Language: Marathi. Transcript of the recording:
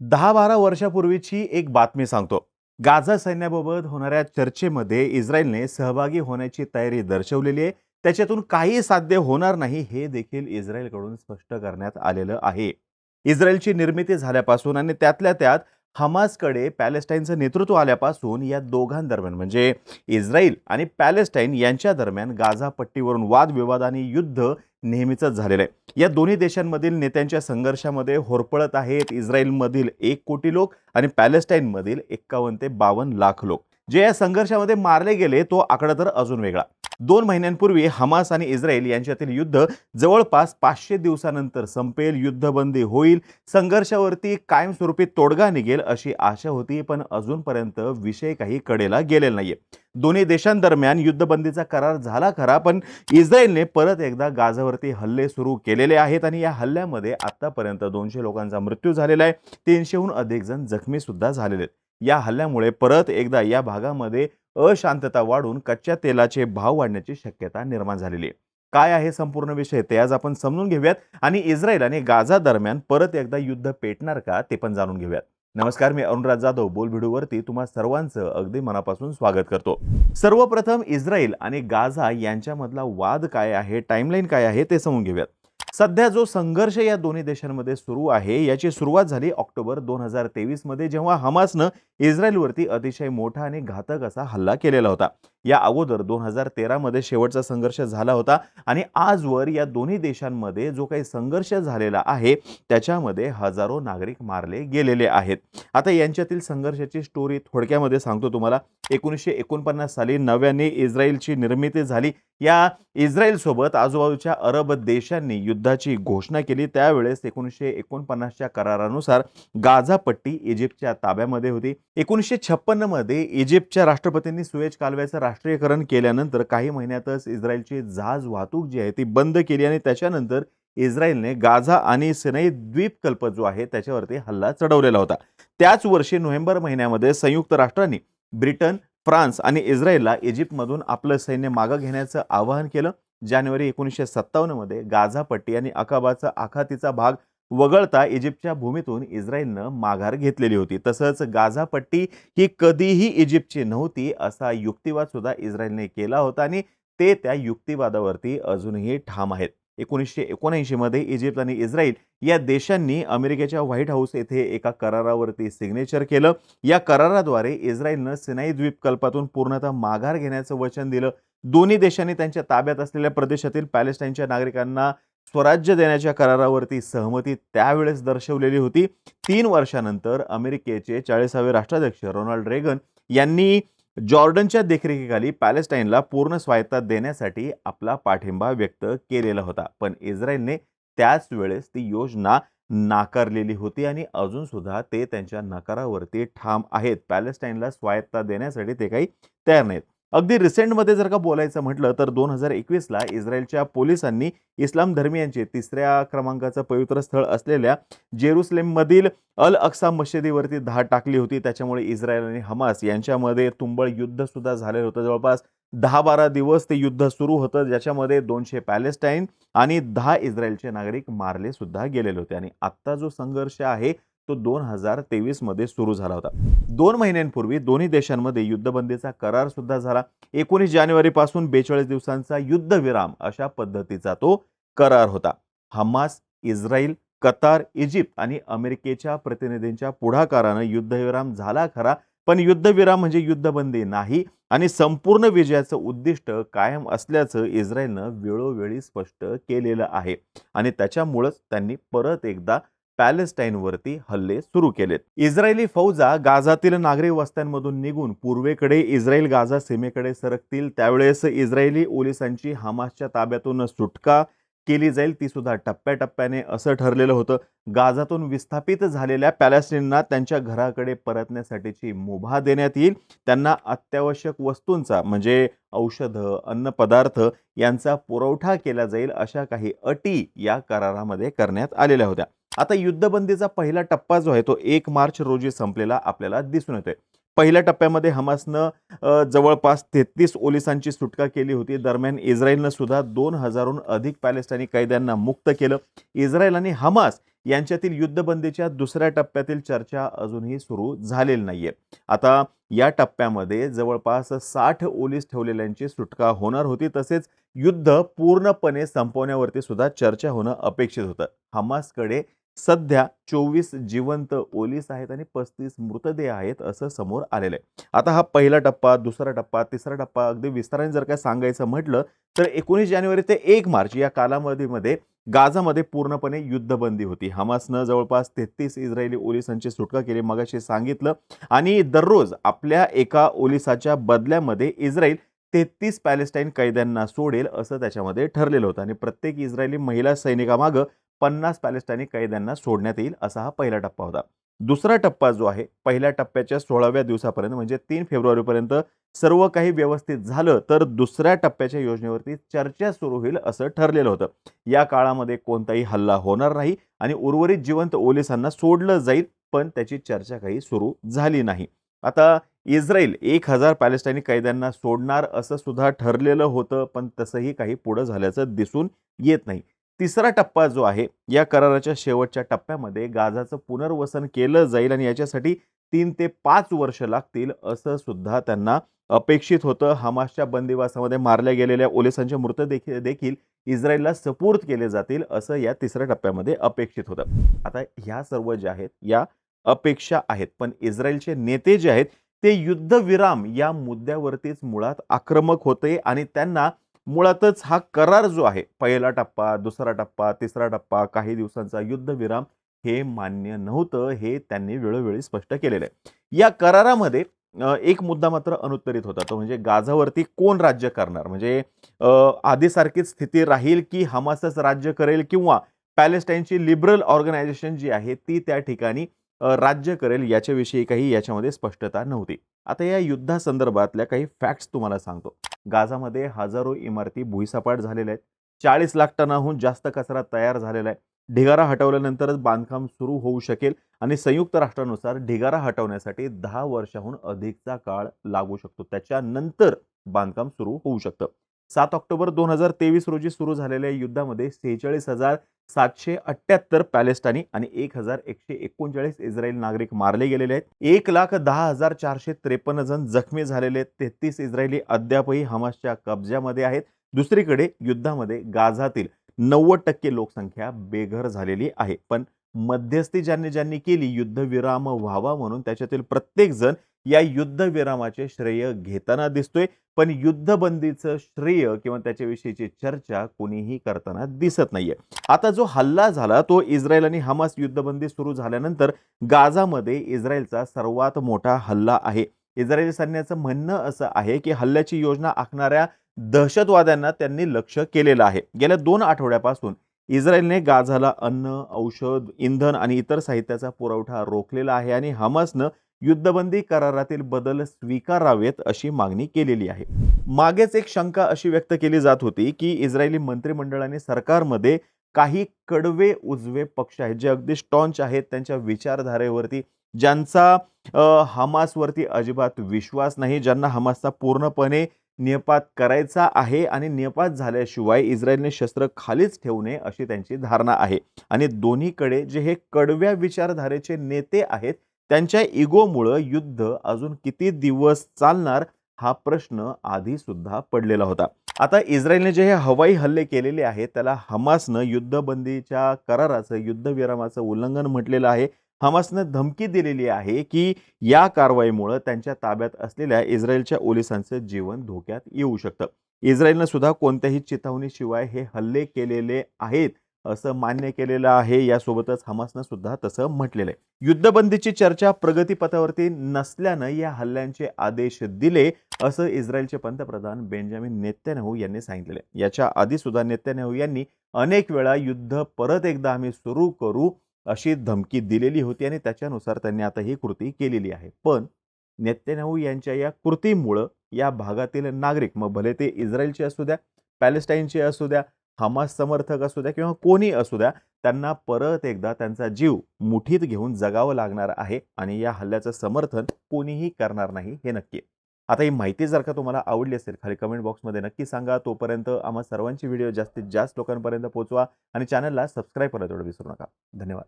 दहा बारा वर्षापूर्वीची एक बातमी सांगतो. गाझा सैन्याबाबत होणाऱ्या चर्चेमध्ये इस्रायलने सहभागी होण्याची तयारी दर्शवलेली आहे. त्याच्यातून काही साध्य होणार नाही हे देखील इस्रायलकडून स्पष्ट करण्यात आलेलं आहे. इस्रायलची निर्मिती झाल्यापासून आणि त्यातल्या त्यात हमासकडे पॅलेस्टाईनचं नेतृत्व आल्यापासून या दोघांदरम्यान म्हणजे इस्रायल आणि पॅलेस्टाईन यांच्या दरम्यान गाझा पट्टीवरून वादविवाद आणि युद्ध नेहमीचंच झालेलं आहे. या दोन्ही देशांमधील नेत्यांच्या संघर्षामध्ये होरपळत आहेत इस्रायलमधील एक कोटी लोक आणि पॅलेस्टाईनमधील एक्कावन्न ते बावन्न लाख लोक. जे या संघर्षामध्ये मारले गेले तो आकडा तर अजून वेगळा. दोन महिन्यांपूर्वी हमास आणि इस्रायल यांच्यातील युद्ध जवळपास पाचशे दिवसानंतर संपेल युद्धबंदी होईल संघर्षावरती कायमस्वरूपी तोडगा निघेल अशी आशा होती पण अजूनपर्यंत विषय काही कडेला गेलेला नाहीये. दोन्ही देशांदरम्यान युद्धबंदीचा करार झाला खरा पण इस्रायलने परत एकदा गाझावरती हल्ले सुरू केलेले आहेत आणि या हल्ल्यामध्ये आतापर्यंत दोनशे लोकांचा मृत्यू झालेला आहे. तीनशेहून अधिक जण जखमी सुद्धा झालेले आहेत. या हल्ल्यामुळे परत एकदा या भागामध्ये अशांतता वाढून कच्च्या तेलाचे भाव वाढण्याची शक्यता निर्माण झालेली आहे. काय आहे संपूर्ण विषय ते आज आपण समजून घेऊयात आणि इस्रायल आणि गाझा दरम्यान परत एकदा युद्ध पेटणार का ते पण जाणून घेऊयात. नमस्कार मी अरुणराज जाधव बोल व्हिडिओवरती तुम्हा सर्वांचं अगदी मनापासून स्वागत करतो. सर्वप्रथम इस्रायल आणि गाझा यांच्यामधला वाद काय आहे टाइमलाईन काय आहे ते समजून घेऊयात. सध्या जो संघर्ष या दोन्ही देशांमध्ये सुरू आहे याची सुरुवात झाली ऑक्टोबर दोन हजार तेवीसमध्ये जेव्हा हमासनं इस्रायलवरती अतिशय मोठा आणि घातक असा हल्ला केलेला होता. या अगोदर दोन हजार तेरामध्ये शेवटचा संघर्ष झाला होता आणि आजवर या दोन्ही देशांमध्ये जो काही संघर्ष झालेला आहे त्याच्यामध्ये हजारो नागरिक मारले गेलेले आहेत. आता यांच्यातील संघर्षाची स्टोरी थोडक्यामध्ये सांगतो तुम्हाला. एकोणीसशे एकोणपन्नास साली नव्याने इस्रायलची निर्मिती झाली. या इस्रायलसोबत आजूबाजूच्या अरब देशांनी युद्धाची घोषणा केली. त्यावेळेस एकोणीसशे एकोणपन्नासच्या करारानुसार गाझा पट्टी इजिप्तच्या ताब्यामध्ये होती. एकोणीसशे छप्पन्नमध्ये इजिप्तच्या राष्ट्रपतींनी सुएज कालव्याचं राष्ट्रीयकरण केल्यानंतर काही महिन्यातच इस्रायलची जहाज वाहतूक जी आहे ती बंद केली आणि त्याच्यानंतर इस्रायलने गाझा आणि सिनाई द्वीपकल्प जो आहे त्याच्यावरती हल्ला चढवलेला होता. त्याच वर्षी नोव्हेंबर महिन्यामध्ये संयुक्त राष्ट्रांनी ब्रिटन फ्रान्स आणि इस्रायलला इजिप्तमधून आपलं सैन्य मागं घेण्याचं आवाहन केलं. जानेवारी एकोणीसशे सत्तावन्नमध्ये गाझा पट्टी आणि अकाबाचा आखातीचा भाग वगळता इजिप्तच्या भूमीतून इस्रायलनं माघार घेतलेली होती. तसंच गाझा पट्टी ही कधीही इजिप्तची नव्हती असा युक्तिवाद सुद्धा इस्रायलने केला होता आणि ते त्या युक्तिवादावरती अजूनही ठाम आहेत. एकोणीसशे एकोणऐंशीमध्ये इजिप्त आणि इस्रायल या देशांनी अमेरिकेच्या व्हाईट हाऊस येथे एका करारावरती सिग्नेचर केलं. या कराराद्वारे इस्रायलनं सिनाई द्वीपकल्पातून पूर्णतः माघार घेण्याचं वचन दिलं. दोन्ही देशांनी त्यांच्या ताब्यात असलेल्या प्रदेशातील पॅलेस्टाईनच्या नागरिकांना स्वराज्य देण्याच्या करारावरती सहमती त्यावेळेस दर्शवलेली होती. तीन वर्षानंतर अमेरिकेचे चाळीसावे राष्ट्राध्यक्ष रोनाल्ड रेगन यांनी जॉर्डनच्या देखरेखीखाली पॅलेस्टाईनला पूर्ण स्वायत्ता देण्यासाठी आपला पाठिंबा व्यक्त केलेला होता. पण इस्रायलने त्याच वेळेस ती योजना नाकारलेली होती आणि अजून सुद्धा ते त्यांच्या नकारावरती ठाम आहेत. पॅलेस्टाईनला स्वायत्ता देण्यासाठी ते काही तयार नाहीत. अगदी रिसेंटमध्ये जर का बोलायचं म्हटलं तर दोन हजार एकवीसला इस्रायलच्या पोलिसांनी इस्लाम धर्मियांचे तिसऱ्या क्रमांकाचं पवित्र स्थळ असलेल्या जेरुसलेममधील अल अक्सा मशिदीवरती धाड टाकली होती. त्याच्यामुळे इस्रायल आणि हमास यांच्यामध्ये तुंबळ युद्धसुद्धा झालेलं होतं. जवळपास दहा बारा दिवस ते युद्ध सुरू होतं. ज्याच्यामध्ये दोनशे पॅलेस्टाईन आणि दहा इस्रायलचे नागरिक मारले सुद्धा गेलेले होते. आणि आत्ता जो संघर्ष आहे तो दोन हजार तेवीसमध्ये सुरू झाला होता. दोन महिन्यांपूर्वी दोन्ही देशांमध्ये युद्धबंदीचा करार सुद्धा झाला. एकोणीस जानेवारी पासून बेचाळीस दिवसांचा युद्धविराम अशा पद्धतीचा तो करार होता. हमास इस्रायल कतार इजिप्त आणि अमेरिकेच्या प्रतिनिधींच्या पुढाकारानं युद्धविराम झाला खरा पण युद्धविराम म्हणजे युद्धबंदी नाही आणि संपूर्ण विजयाचं उद्दिष्ट कायम असल्याचं इस्रायलनं वेळोवेळी स्पष्ट केलेलं आहे. आणि त्याच्यामुळंच त्यांनी परत एकदा पॅलेस्टाईनवरती हल्ले सुरू केलेत. इस्रायली फौजा गाझातील नागरी वस्त्यांमधून निघून पूर्वेकडे इस्रायल गाझा सीमेकडे सरकतील त्यावेळेस इस्रायली पोलिसांची हमासच्या ताब्यातून सुटका केली जाईल ती सुद्धा टप्प्याटप्प्याने असं ठरलेलं होतं. गाझातून विस्थापित झालेल्या पॅलेस्टिनना त्यांच्या घराकडे परतण्यासाठीची मुभा देण्यात येईल. त्यांना अत्यावश्यक वस्तूंचा म्हणजे औषधं अन्नपदार्थ यांचा पुरवठा केला जाईल अशा काही अटी या करारामध्ये करण्यात आलेल्या होत्या. आता युद्धबंदीचा पहिला टप्पा जो आहे तो एक मार्च रोजी संपलेला आपल्याला दिसून येतोय. पहिल्या टप्प्यामध्ये हमासनं जवळपास तेहतीस ओलिसांची सुटका केली होती. दरम्यान इस्रायलनं सुद्धा दोन हजारहून अधिक पॅलेस्टाईनी कैद्यांना मुक्त केलं. इस्रायल आणि हमास यांच्यातील युद्धबंदीच्या दुसऱ्या टप्प्यातील चर्चा अजूनही सुरू झालेली नाहीये. आता या टप्प्यामध्ये जवळपास साठ ओलीस ठेवलेल्यांची सुटका होणार होती. तसेच युद्ध पूर्णपणे संपवण्यावरती सुद्धा चर्चा होणं अपेक्षित होतं. हमासकडे सध्या चोवीस जिवंत ओलीस आहेत आणि पस्तीस मृतदेह आहेत असं समोर आलेलं आहे. आता हा पहिला टप्पा दुसरा टप्पा तिसरा टप्पा अगदी विस्ताराने जर काय सांगायचं म्हटलं तर एकोणीस जानेवारी ते एक मार्च या कालावधीमध्ये गाझामध्ये पूर्णपणे युद्धबंदी होती. हमासनं जवळपास तेहतीस इस्रायली ओलिसांची सुटका केली मगाशी सांगितलं. आणि दररोज आपल्या एका ओलिसाच्या बदल्यामध्ये इस्रायल तेहतीस पॅलेस्टाईन कैद्यांना सोडेल असं त्याच्यामध्ये ठरलेलं होतं. आणि प्रत्येक इस्रायली महिला सैनिकामागं पन्नास पॅलेस्टाईनी कैद्यांना सोडण्यात येईल असा हा पहिला टप्पा होता. दुसरा टप्पा जो आहे पहिल्या टप्प्याच्या सोळाव्या दिवसापर्यंत म्हणजे तीन फेब्रुवारीपर्यंत सर्व काही व्यवस्थित झालं तर दुसऱ्या टप्प्याच्या योजनेवरती चर्चा सुरू होईल असं ठरलेलं होतं. या काळामध्ये कोणताही हल्ला होणार नाही आणि उर्वरित जिवंत ओलिसांना सोडलं जाईल पण त्याची चर्चा काही सुरू झाली नाही. आता इस्रायल एक हजार पॅलेस्टाईनी कैद्यांना सोडणार असं सुद्धा ठरलेलं होतं पण तसंही काही पुढं झाल्याचं दिसून येत नाही. तिसरा टप्पा जो आहे या कराराच्या शेवटच्या टप्प्यामध्ये गाझाचं पुनर्वसन केलं जाईल आणि याच्यासाठी तीन ते पाच वर्ष लागतील असं सुद्धा त्यांना अपेक्षित होतं. हमासच्या बंदिवासामध्ये मारल्या गेलेल्या ओलिसांचे मृतदेह देखील इस्रायलला सपूर्द केले जातील असं या तिसऱ्या टप्प्यामध्ये अपेक्षित होतं. आता ह्या सर्व ज्या आहेत या अपेक्षा आहेत पण इस्रायलचे नेते जे आहेत ते युद्धविराम या मुद्द्यावरतीच मुळात आक्रमक होते आणि त्यांना मुळातच हा करार जो आहे पहिला टप्पा दुसरा टप्पा तिसरा टप्पा काही दिवसांचा युद्धविराम हे मान्य नव्हतं हे त्यांनी वेळोवेळी स्पष्ट केलेलं आहे. या करारामध्ये एक मुद्दा मात्र अनुत्तरित होता तो म्हणजे गाझावरती कोण राज्य करणार? म्हणजे आधीसारखीच स्थिती राहील की हमासच राज्य करेल किंवा पॅलेस्टाईनची लिबरल ऑर्गनायझेशन जी आहे ती त्या ठिकाणी राज्य करेल याच्याविषयी काही याच्यामध्ये स्पष्टता नव्हती. आता या युद्धासंदर्भातल्या काही फॅक्ट्स तुम्हाला सांगतो. गाझामध्ये हजारो इमारती भुईसपाट झालेल्या आहेत. चाळीस लाख टनाहून जास्त कचरा तयार झालेला आहे. ढिगारा हटवल्यानंतरच बांधकाम सुरू होऊ शकेल आणि संयुक्त राष्ट्रानुसार ढिगारा हटवण्यासाठी दहा वर्षाहून अधिकचा काळ लागू शकतो. त्याच्यानंतर बांधकाम सुरू होऊ शकतं. सात ऑक्टोबर दोन हजार तेवीस रोजी सुरू झालेल्या युद्धामध्ये सेहेचाळीस हजार सातशे अठ्ठ्याहत्तर पॅलेस्टानी आणि एक हजार एकशे एकोणचाळीस इस्रायल नागरिक मारले गेलेले आहेत. एक लाख दहा हजार चारशे त्रेपन्न जण जखमी झालेले आहेत. तेहतीस इस्रायली अद्यापही हमासच्या कब्ज्यामध्ये आहेत. दुसरीकडे युद्धामध्ये गाझातील नव्वद टक्के लोकसंख्या बेघर झालेली आहे. पण मध्यस्थी ज्यांनी ज्यांनी केली युद्धविराम व्हावा म्हणून त्याच्यातील प्रत्येक जण या युद्धविरामाचे श्रेय घेताना दिसतोय. पण युद्धबंदीचं श्रेय किंवा त्याच्याविषयीची चर्चा कोणीही करताना दिसत नाहीये. आता जो हल्ला झाला तो इस्रायल आणि हमास युद्धबंदी सुरू झाल्यानंतर गाझामध्ये इस्रायलचा सर्वात मोठा हल्ला आहे. इस्रायली सैन्याचं म्हणणं असं आहे की हल्ल्याची योजना आखणाऱ्या दहशतवाद्यांना त्यांनी लक्ष केलेलं आहे. गेल्या दोन आठवड्यापासून इस्रायलने गाझाला अन्न औषध इंधन आणि इतर साहित्याचा पुरवठा रोखलेला आहे आणि हमासनं युद्धबंदी करारातील बदल स्वीकारावेत अशी मागणी केलेली आहे. मागेच एक शंका अशी व्यक्त केली जात होती की इस्रायली मंत्रिमंडळाने सरकारमध्ये काही कडवे उजवे पक्ष आहेत जे अगदी स्टॉन्च आहेत त्यांच्या विचारधारेवरती ज्यांचा हमासवरती अजिबात विश्वास नाही ज्यांना हमासचा पूर्णपणे नियपात करायचा आहे आणि नियपात झाल्याशिवाय इस्रायलने शस्त्र खालीच ठेवू नये अशी त्यांची धारणा आहे. आणि दोन्हीकडे जे हे कडव्या विचारधारेचे नेते आहेत त्यांच्या इगोमुळं युद्ध अजून किती दिवस चालणार हा प्रश्न आधी सुद्धा पडलेला होता. आता इस्रायलने जे हे हवाई हल्ले केलेले आहेत त्याला हमासनं युद्धबंदीच्या कराराचं युद्धविरामाचं उल्लंघन म्हटलेलं आहे. हमासनं धमकी दिलेली आहे की या कारवाईमुळं त्यांच्या ताब्यात असलेल्या इस्रायलच्या ओलिसांचं जीवन धोक्यात येऊ शकतं. इस्रायलनं सुद्धा कोणत्याही चिथावणीशिवाय हे हल्ले केलेले आहेत. असं मान्य केलेलं आहे. यासोबतच हमासनं सुद्धा तसं म्हटलेलं आहे. युद्धबंदीची चर्चा प्रगतीपथावरती नसल्यानं या हल्ल्यांचे आदेश दिले असं इस्रायलचे पंतप्रधान बेंजामिन नेत्यानहू यांनी सांगितलेलं आहे. याच्या आधी सुद्धा नेत्यानहू यांनी अनेक वेळा युद्ध परत एकदा आम्ही सुरू करू अशी धमकी दिलेली होती आणि त्याच्यानुसार त्यांनी आता ही कृती केलेली आहे. पण नेत्यानहू यांच्या या कृतीमुळं या भागातील नागरिक मग भले ते इस्रायलचे असू द्या पॅलेस्टाईनचे असू द्या हमास समर्थक असू द्या किंवा कोणी असू द्या त्यांना परत एकदा त्यांचा जीव मुठीत घेऊन जगावं लागणार आहे आणि या हल्ल्याचं समर्थन कोणीही करणार नाही हे नक्की आता ही माहिती जर का तुम्हाला आवडली असेल खाली कमेंट बॉक्समध्ये नक्की सांगा. तोपर्यंत आम्हा सर्वांची व्हिडिओ जास्तीत जास्त लोकांपर्यंत पोहोचवा आणि चॅनलला सबस्क्राईब करायला तेवढं विसरू नका. धन्यवाद.